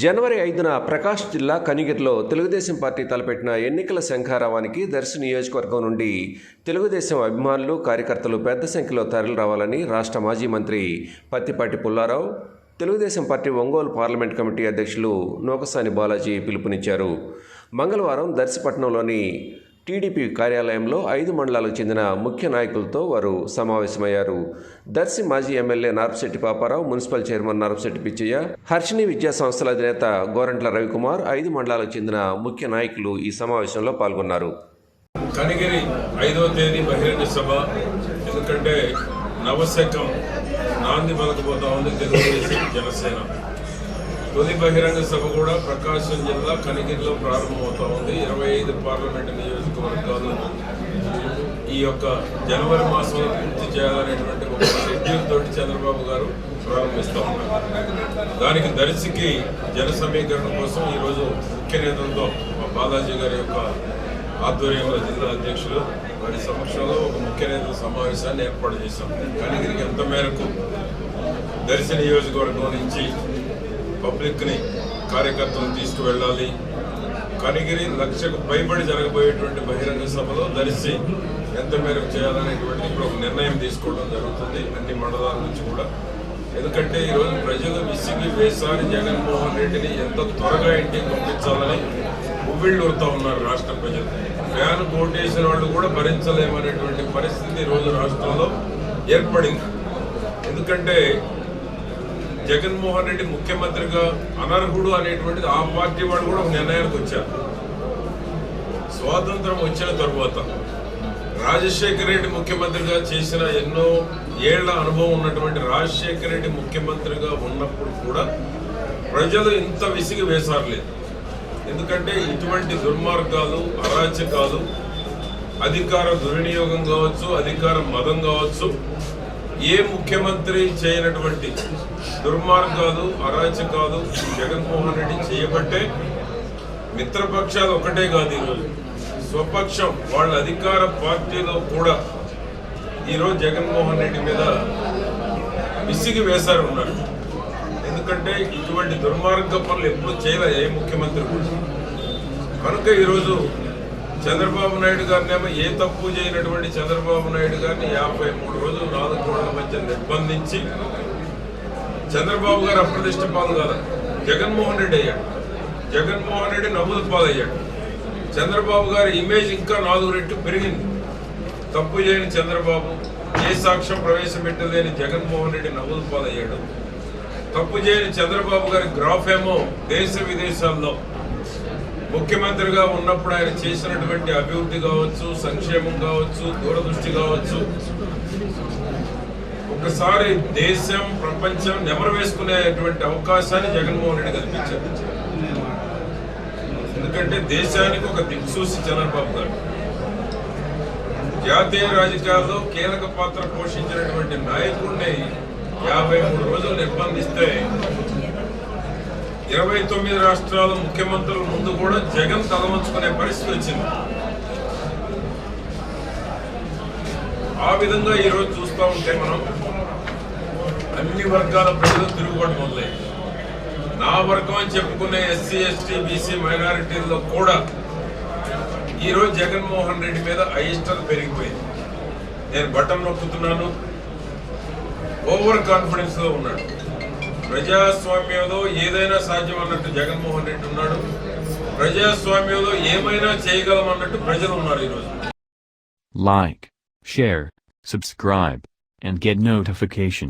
జనవరి ఐదున ప్రకాష్ జిల్లా కనిగిరిలో తెలుగుదేశం పార్టీ తలపెట్టిన ఎన్నికల శంఖారావానికి దర్శి నియోజకవర్గం నుండి తెలుగుదేశం అభిమానులు కార్యకర్తలు పెద్ద సంఖ్యలో తరలి రావాలని రాష్ట్ర మాజీ మంత్రి Pattipati Pullarao Telugu Desam party Ongole parliament committee అధ్యక్షులు నూకసాని బాలాజీ పిలుపునిచ్చారు. మంగళవారం దర్శిపట్నంలోని టీడీపీ కార్యాలయంలో ఐదు మండలాలకు చెందిన ముఖ్య నాయకులతో వారు సమావేశమయ్యారు. దర్శి మాజీ MLA Narpasetti Paparao municipal chairman Narpasetti Pichayya Harshini విద్యా సంస్థల అధినేత గోరంట్ల రవికుమార్ ఐదు మండలాలకు చెందిన ముఖ్య నాయకులు ఈ సమావేశంలో పాల్గొన్నారు. కనిగిరి ఐదవ తేదీ బహిరంగ సభ. ఎందుకంటే నవశకం నాంది పలకపోతా ఉంది తెలుగుదేశం జనసేన. తొలి బహిరంగ సభ కూడా ప్రకాశం జిల్లా కనిగిరిలో ప్రారంభమవుతా ఉంది. ఇరవై ఐదు పార్లమెంటు నియోజకవర్గాలు ఈ యొక్క జనవరి మాసంలో పూర్తి చేయాలనేటువంటి ఒక షెడ్యూల్ తోటి చంద్రబాబు గారు ప్రారంభిస్తూ ఉన్నారు. దానికి దర్శికి జన సమీకరణ కోసం ఈరోజు ముఖ్య నేతలతో మా బాలాజీ గారి యొక్క ఆధ్వర్యంలో జిల్లా అధ్యక్షులు వారి సమక్షంలో ఒక ముఖ్య నేతల సమావేశాన్ని ఏర్పాటు చేశాం. కనిగిరికి ఎంత మేరకు దర్శి నియోజకవర్గం నుంచి పబ్లిక్ని కార్యకర్తలను తీసుకువెళ్ళాలి. కనిగిరి లక్షకు పైబడి జరగబోయేటువంటి బహిరంగ సభలో దర్శి ఎంత మేరకు చేయాలనేటువంటి ఇప్పుడు ఒక నిర్ణయం తీసుకోవడం జరుగుతుంది అన్ని మండలాల నుంచి కూడా. ఎందుకంటే ఈరోజు ప్రజలు విసిగి వేసారి జగన్మోహన్ రెడ్డిని ఎంత త్వరగా ఇంటికి పంపించాలని ఉవ్విళ్ళు వస్తూ ఉన్నారు రాష్ట్ర ప్రజలు. ఫ్యాన్ కోటేసిన వాళ్ళు కూడా భరించలేమనేటువంటి పరిస్థితి ఈరోజు రాష్ట్రంలో ఏర్పడింది. ఎందుకంటే జగన్మోహన్ రెడ్డి ముఖ్యమంత్రిగా అనర్హుడు అనేటువంటిది ఆ పార్టీ వాళ్ళు కూడా ఒక నిర్ణయానికి వచ్చారు. స్వాతంత్రం వచ్చిన తర్వాత రాజశేఖర రెడ్డి ముఖ్యమంత్రిగా చేసిన ఎన్నో ఏళ్ళ అనుభవం ఉన్నటువంటి రాజశేఖర రెడ్డి ముఖ్యమంత్రిగా ఉన్నప్పుడు కూడా ప్రజలు ఇంత విసిగి వేసారలేదు. ఎందుకంటే ఇటువంటి దుర్మార్గాలు అరాచకాలు అధికార దుర్వినియోగం కావచ్చు అధికార మదం కావచ్చు ఏ ముఖ్యమంత్రి చేయనటువంటి దుర్మార్గాలు అరాచకాలు జగన్మోహన్ రెడ్డి చేయబట్టే మిత్రపక్షాలు ఒకటే కాదు ఈరోజు. స్వపక్షం వాళ్ళ అధికార పార్టీలో కూడా ఈరోజు జగన్మోహన్ రెడ్డి మీద విసిగి వేశారు ఉన్నారు. ఎందుకంటే ఇటువంటి దుర్మార్గ పనులు ఎప్పుడు చేయలే ఏ ముఖ్యమంత్రి కూడా. కనుక ఈరోజు చంద్రబాబు నాయుడు గారినేమో ఏ తప్పు చేయనటువంటి చంద్రబాబు నాయుడు గారిని యాభై మూడు రోజులు రాజకోవడం మధ్య నిర్బంధించి చంద్రబాబు గారు అప్రతిష్ట పాలు కాదు జగన్మోహన్ రెడ్డి అయ్యాడు. జగన్మోహన్ రెడ్డి నవ్వుల పాలయ్యాడు. చంద్రబాబు గారి ఇమేజ్ ఇంకా నాలుగు రెట్లు పెరిగింది. తప్పు చేయని చంద్రబాబు ఏ సాక్ష్యం ప్రవేశపెట్టలేని జగన్మోహన్ రెడ్డి నవ్వుల పాలయ్యాడు. తప్పు చేయని చంద్రబాబు గారి గ్రాఫ్ ఏమో దేశ విదేశాల్లో ముఖ్యమంత్రిగా ఉన్నప్పుడు ఆయన చేసినటువంటి అభివృద్ధి కావచ్చు సంక్షేమం కావచ్చు దూరదృష్టి కావచ్చు ఒకసారి దేశం ప్రపంచం నెమరు వేసుకునేటువంటి అవకాశాన్ని జగన్మోహన్ రెడ్డి కల్పించారు. ఎందుకంటే దేశానికి ఒక దిక్సూసి చంద్రబాబు గారు. జాతీయ రాజకీయాల్లో కీలక పాత్ర పోషించినటువంటి నాయకుడిని యాభై మూడు రోజులు నిర్బంధిస్తే ఇరవై తొమ్మిది రాష్ట్రాల ముఖ్యమంత్రుల ముందు కూడా జగన్ తలవంచుకునే పరిస్థితి వచ్చింది. ఆ విధంగా ఈరోజు చూస్తూ ఉంటే మనం అన్ని వర్గాల ప్రజలు తిరుగుబాటు మొదలయ్యాయి. నా వర్గం అని చెప్పుకునే ఎస్సీ ఎస్టీ బీసీ మైనారిటీల్లో కూడా ఈరోజు జగన్మోహన్ రెడ్డి మీద అయిష్టత పెరిగిపోయింది. నేను బటన్ నొక్కుతున్నాను. ఓవర్ కాన్ఫిడెన్స్లో ఉన్నాడు ప్రజాస్వామ్యంలో ఏదైనా సాధ్యం అన్నట్టు జగన్మోహన్ రెడ్డి ఉన్నాడు. ప్రజాస్వామ్యంలో ఏమైనా చేయగలం అన్నట్టు ప్రజలు ఉన్నారు ఈరోజు. Like share subscribe and get notification